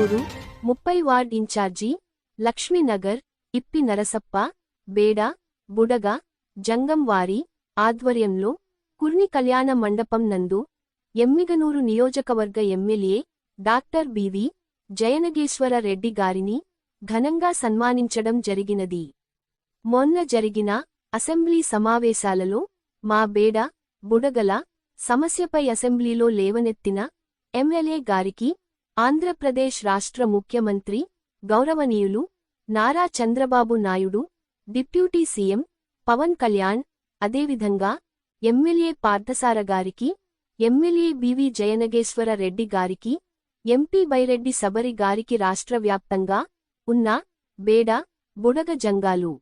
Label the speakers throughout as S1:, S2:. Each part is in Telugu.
S1: ముప్పై ward in charge Lakshminagar Ippi Narasappa Beda Budaga జంగంవారి ఆధ్వర్యంలో కుర్ని కళ్యాణ మండపం నందు ఎమ్మిగనూరు నియోజకవర్గ MLA doctor BV Jayanageswara Reddy గారిని ఘనంగా సన్మానించడం జరిగినది. మొన్న జరిగిన అసెంబ్లీ సమావేశాలలో మా బేడ బుడగల సమస్యపై అసెంబ్లీలో లేవనెత్తిన ఎమ్మెల్యే గారికి ఆంధ్రప్రదేశ్ రాష్ట్ర ముఖ్యమంత్రి గౌరవనీయులు నారా చంద్రబాబు నాయుడు డిప్యూటీ సీఎం పవన్ కళ్యాణ్ అదేవిధంగా ఎమ్మెల్యే పార్థసార గారికి ఎమ్మెల్యే బివి జయనగేశ్వర రెడ్డి గారికి ఎంపీ బైరెడ్డి సబరి గారికి రాష్ట్ర వ్యాప్తంగా ఉన్న బేడ బుడగ జంగాలు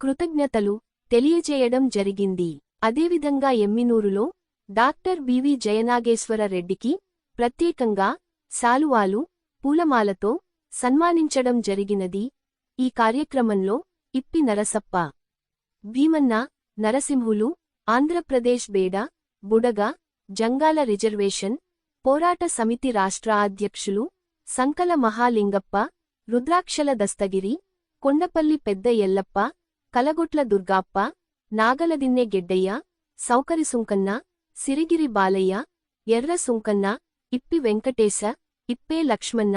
S1: కృతజ్ఞతలు తెలియజేయడం జరిగింది. అదేవిధంగా ఎమ్మినూరులో డాక్టర్ బివి జయనాగేశ్వర రెడ్డికి ప్రత్యేకంగా శాలువాలు పూలమాలతో సన్మానించడం జరిగినది ఈ కార్యక్రమంలో ఇప్పి నరసప్ప భీమన్న నరసింహులు ఆంధ్రప్రదేశ్ బేడ బుడగ జంగాల రిజర్వేషన్ పోరాట సమితి రాష్ట్ర అధ్యక్షులు సంకల మహాలింగప్ప రుద్రాక్షల దస్తగిరి కొండపల్లి పెద్ద ఎల్లప్ప కలగొట్ల దుర్గాప్ప నాగలదిన్నె గెడ్డయ్య సౌకరి సుంకన్న సిరిగిరి బాలయ్య ఎర్ర సుంకన్న ఇప్పి వెంకటేశ ఇప్పే లక్ష్మణ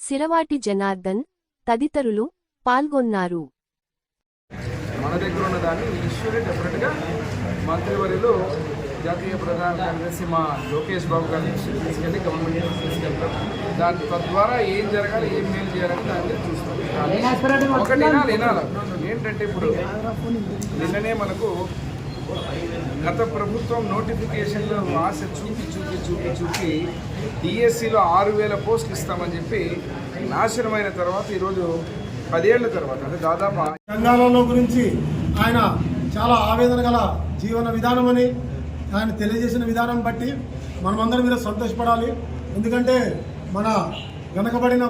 S1: సిరవాటి జనార్దన్ తదితరులు పాల్గొన్నారు.
S2: మన దగ్గర ఉన్న దాన్ని ఇష్యూని డెఫినెట్గా మంత్రివర్యులు జాతీయ ప్రధాన కార్యదర్శి మా లోకేష్ బాబు గారి దృష్టికి తీసుకెళ్ళి గవర్నమెంట్ తీసుకెళ్తాం దాని తద్వారా ఏం జరగాలి ఏం మేలు చేయాలని దాన్ని చూస్తాం. ఒకటి వినాలి వినాలి. ఏంటంటే ఇప్పుడు నిన్ననే మనకు గత ప్రభుత్వం నోటిఫికేషన్లో ఆశ చూపి చూపి చూపి చూపి డిఎస్సిలో ఆరు వేల పోస్టులు ఇస్తామని చెప్పి నాశనమైన తర్వాత ఈరోజు పదేళ్ళ తర్వాత అంటే దాదాపు
S3: తెలంగాణలో గురించి ఆయన చాలా ఆవేదన గల జీవన అని ఆయన తెలియజేసిన విధానం బట్టి మనమందరం మీద సంతోషపడాలి. ఎందుకంటే మన వెనకబడిన